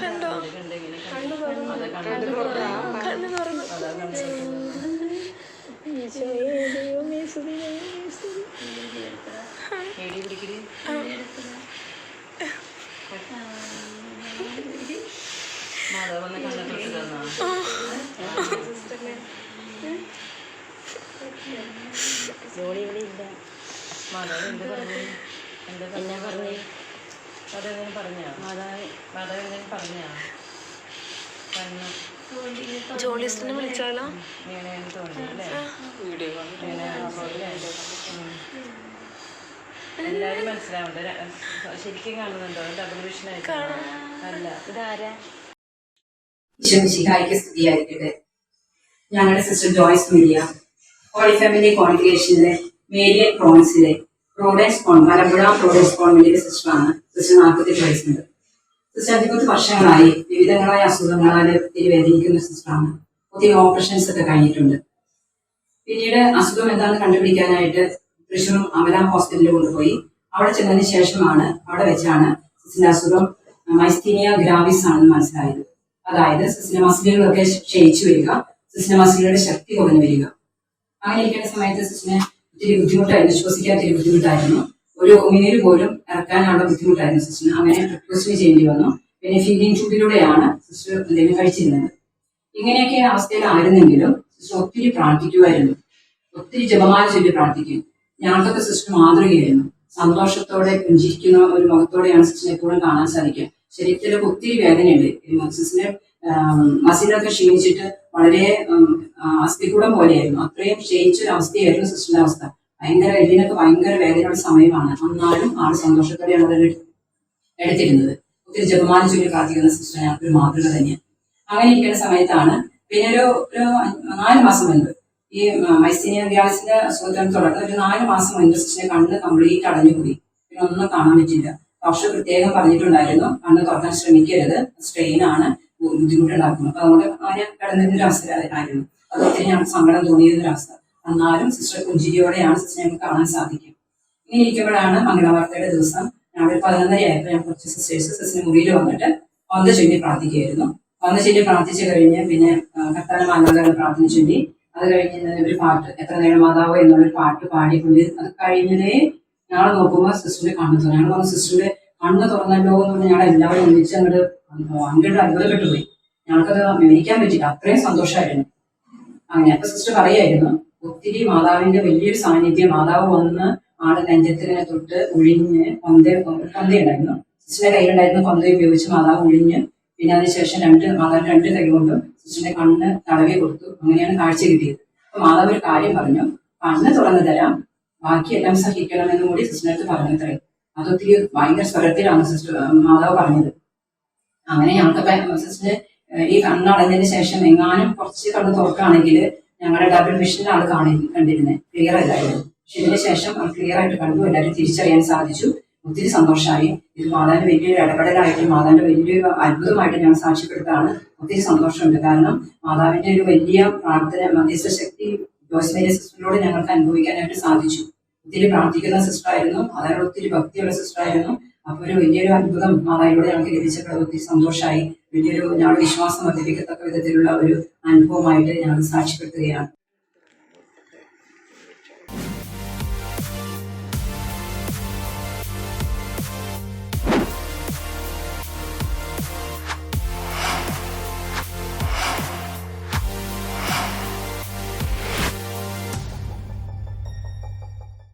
കണ്ടോ കണ്ണു തുറന്നു ജോളി ഇവിടെ ഇല്ല എന്ത് പറഞ്ഞേ മാതാവ് എന്തെങ്കിലും പറഞ്ഞാ? മാതാവ് മാതാവ് എന്തെങ്കിലും പറഞ്ഞാ? കണ്ണു ജോളിസ്റ്റിനെ വിളിച്ചാലോ? വീണേന്ന് തോന്നി അല്ലേ? മനസ്സിലാവണ്ട ശരിക്കും കാണുന്നുണ്ടോ? ഡബിൾ വിഷൻ അല്ല. ഇതാരാ? ഈശോമിശിഹായിക്ക് സ്തുതിയായിരിക്കട്ടെ. ഞങ്ങളുടെ sister Joyce media holy family കോൺഗ്രിഗേഷനിലെ മേരിയൻ പ്രോൺസിലെ പ്രോഡൻസ് കോൺ മലമ്പുഴ പ്രോഡൻസ് കോൺവെന്റിന്റെ സിസ്റ്ററാണ്. സിസ്റ്റർ നാൽപ്പത്തി വയസ്സുണ്ട്. സിസ്റ്റർ അധിപത്ത് വർഷങ്ങളായി വിവിധങ്ങളായ അസുഖങ്ങളാൽ ഒത്തിരി വേദനിക്കുന്ന സിസ്റ്ററാണ്. ഒത്തിരി ഓപ്പറേഷൻസ് ഒക്കെ കഴിഞ്ഞിട്ടുണ്ട്. പിന്നീട് അസുഖം എന്താണെന്ന് കണ്ടുപിടിക്കാനായിട്ട് തൃശ്ശൂർ അമല ഹോസ്പിറ്റലിൽ കൊണ്ടുപോയി. അവിടെ ചെന്നതിന് ശേഷമാണ് അവിടെ വെച്ചാണ് സിസിന്റെ അസുഖം മൈസ്തീനിയ ഗ്രാവിസ് ആണെന്ന് മനസ്സിലായത്. അതായത് സിസിന്റെ മസിലുകളൊക്കെ ക്ഷയിച്ചു വരിക സിസിന്റെ മസിലുകളുടെ ശക്തി കുറഞ്ഞു വരിക. അങ്ങനെ ഇരിക്കുന്ന സമയത്ത് സിസിന് ഒത്തിരി ബുദ്ധിമുട്ടായിരുന്നു ശ്വസിക്കാൻ ഇത്തിരി ബുദ്ധിമുട്ടായിരുന്നു. ഒരു മിനിറ്റ് പോലും ഇറക്കാനുള്ള ബുദ്ധിമുട്ടായിരുന്നു സിസ്റ്റർ. അങ്ങനെ റിക്വസ്റ്റ് ചെയ്യേണ്ടി വന്നു. പിന്നെ ഫീഡിങ് ട്യൂബിലൂടെയാണ് സിസ്റ്റർ എന്തെങ്കിലും കഴിച്ചിരുന്നത്. ഇങ്ങനെയൊക്കെ അവസ്ഥയിലായിരുന്നെങ്കിലും സിസ്റ്റർ ഒത്തിരി പ്രാർത്ഥിക്കുമായിരുന്നു ഒത്തിരി ജപമാല ചൊല്ലി പ്രാർത്ഥിക്കും. ഞങ്ങൾക്കൊക്കെ സിസ്റ്റർ മാതൃകയായിരുന്നു. സന്തോഷത്തോടെ പുഞ്ചിരിക്കുന്ന ഒരു മുഖത്തോടെയാണ് സിസ്റ്ററിനെ എപ്പോഴും കാണാൻ സാധിക്കുക. ശരീരത്തിലൊക്കെ ഒത്തിരി വേദനയുണ്ട്. സിസ്റ്ററിന്റെ മസിലൊക്കെ ക്ഷീണിച്ചിട്ട് വളരെ അസ്ഥികൂടം പോലെയായിരുന്നു. അത്രയും ക്ഷയിച്ചൊരു അവസ്ഥയായിരുന്നു സിസ്റ്ററിന്റെ അവസ്ഥ. ഭയങ്കര എല്ലിനൊക്കെ ഭയങ്കര വേദനയുള്ള സമയമാണ് എന്നാലും ആൾ സന്തോഷത്തോടെയാണ് അവർ എടുത്തിരുന്നത്. ഒത്തിരി ജപമാനം ചൊല്ലി പ്രാർത്ഥിക്കുന്ന ഞങ്ങൾക്ക് ഒരു മാതൃക തന്നെയാണ്. അങ്ങനെ ഇരിക്കുന്ന സമയത്താണ് പിന്നെ ഒരു ഒരു നാല് മാസം മുൻപ് ഈ മൈസീനിയ ഗ്യാസിന്റെ അസുഖത്തിന് തുടർന്ന് ഒരു നാല് മാസം മുൻപ് സിസ്റ്ററിന്റെ കണ്ണ് കംപ്ലീറ്റ് അടഞ്ഞുപോയി. പിന്നെ ഒന്നും കാണാൻ പറ്റില്ല ഡോക്ടർ പ്രത്യേകം പറഞ്ഞിട്ടുണ്ടായിരുന്നു കണ്ണ് തുറക്കാൻ ശ്രമിക്കരുത് സ്ട്രെയിൻ ആണ്. ബുദ്ധിമുട്ടുണ്ടാക്കുന്നു. അപ്പൊ അതുകൊണ്ട് അവന് കിടന്നിരുന്ന ഒരു അവസരമായിരുന്നു അത് ഒത്തിരി ഞങ്ങൾക്ക് സങ്കടം തോന്നിയ ഒരു അവസ്ഥ. എന്നാലും സിസ്റ്റർ പുഞ്ചിരിയോടെയാണ് സിസ്റ്റർ ഞങ്ങൾക്ക് കാണാൻ സാധിക്കും ഇങ്ങനെ ഇരിക്കുമ്പോഴാണ് മംഗളവാർത്തയുടെ ദിവസം ഞങ്ങൾ പതിനൊന്നരയായപ്പോൾ ഞാൻ കുറച്ച് സിസ്റ്റേഴ്സ് സിസ്റ്ററിന്റെ മുറിയിൽ വന്നിട്ട് വന്ന് ചൊല്ലി പ്രാർത്ഥിക്കുകയായിരുന്നു. വന്ന് ചൊല്ലി പ്രാർത്ഥിച്ചു കഴിഞ്ഞ് പിന്നെ കർത്താന മാതാവിനെ പ്രാർത്ഥന ചൊല്ലി. അത് കഴിഞ്ഞ് ഒരു പാട്ട് എത്ര നേരം മാതാവോ എന്നുള്ളൊരു പാട്ട് പാടിക്കൊണ്ട് അത് കഴിഞ്ഞതേ ഞങ്ങൾ നോക്കുമ്പോൾ സിസ്റ്ററിനെ കാണുന്നു ഞങ്ങൾ സിസ്റ്ററിന്റെ കണ്ണ് തുറന്നല്ലോ എന്ന് പറഞ്ഞ് ഞങ്ങൾ എല്ലാവരും ഒന്നിച്ച് അങ്ങോട്ട് അങ്ങോട്ട് അത്ഭുതപ്പെട്ടു പോയി. ഞങ്ങൾക്കത് വിവരിക്കാൻ പറ്റില്ല അത്രയും സന്തോഷമായിരുന്നു അങ്ങനെ. അപ്പൊ സിസ്റ്റർ പറയായിരുന്നു ഒത്തിരി മാതാവിന്റെ വലിയൊരു സാന്നിധ്യം. മാതാവ് വന്ന് ആൾ നെഞ്ചത്തിനെ തൊട്ട് ഒഴിഞ്ഞ് കൊന്ത കൊന്തയുണ്ടായിരുന്നു സിസ്റ്ററിന്റെ കയ്യിലുണ്ടായിരുന്നു കൊന്ത ഉപയോഗിച്ച് മാതാവ് ഒഴിഞ്ഞ് പിന്നെ അതിനുശേഷം രണ്ട് മാതാവ് രണ്ട് കൈ കൊണ്ടും സിസ്റ്ററിന്റെ കണ്ണ് തടവി കൊടുത്തു. അങ്ങനെയാണ് കാഴ്ച കിട്ടിയത്. അപ്പൊ മാതാവ് ഒരു കാര്യം പറഞ്ഞു കണ്ണ് തുറന്നു തരാം. ബാക്കിയെല്ലാം സഹിക്കണമെന്നും കൂടി സിസ്റ്ററിനടുത്ത് പറഞ്ഞു അത്രേ അതൊത്തിരി ഭയങ്കര സ്വരത്തിലാണ് സിസ്റ്റർ മാതാവ് പറഞ്ഞത്. അങ്ങനെ ഞങ്ങൾക്ക് സിസ്റ്റർ ഈ കണ്ണടഞ്ഞതിന് ശേഷം എങ്ങാനും കുറച്ച് കണ്ണ് തുറക്കുകയാണെങ്കിൽ ഞങ്ങളുടെ ഡബിൾ വിഷനിലാണ് കാണി കണ്ടിരുന്നത്. ക്ലിയർ അല്ലായിരുന്നു. പക്ഷെ ഇതിന് ശേഷം അത് ക്ലിയർ ആയിട്ട് കണ്ടു എല്ലാവരും തിരിച്ചറിയാൻ സാധിച്ചു. ഒത്തിരി സന്തോഷമായി. ഇത് മാതാവിന്റെ വലിയൊരു ഇടപെടലായിട്ട് മാതാവിന്റെ വലിയൊരു അത്ഭുതമായിട്ട് ഞാൻ സാക്ഷ്യപ്പെടുത്താണ് ഒത്തിരി സന്തോഷമുണ്ട്. കാരണം മാതാവിന്റെ ഒരു വലിയ പ്രാർത്ഥന മധ്യസ്ഥ ശക്തി ജോസ്മേരിയ സിസ്റ്ററിലൂടെ ഞങ്ങൾക്ക് അനുഭവിക്കാനായിട്ട് സാധിച്ചു. ഒത്തിരി പ്രാർത്ഥിക്കുന്ന സിസ്റ്റർ ആയിരുന്നു അതായത് ഒത്തിരി ഭക്തിയുള്ള സിസ്റ്റർ ആയിരുന്നു അപ്പൊ ഒരു വലിയൊരു അത്ഭുതം മാതാവിലൂടെ ഞങ്ങൾക്ക് ലഭിച്ചപ്പോൾ ഒത്തിരി സന്തോഷമായി. വലിയൊരു ഞങ്ങളുടെ വിശ്വാസം വർദ്ധിപ്പിക്കത്തക്ക വിധത്തിലുള്ള ഒരു അനുഭവമായിട്ട് ഞങ്ങൾ സാക്ഷ്യപ്പെടുത്തുകയാണ്.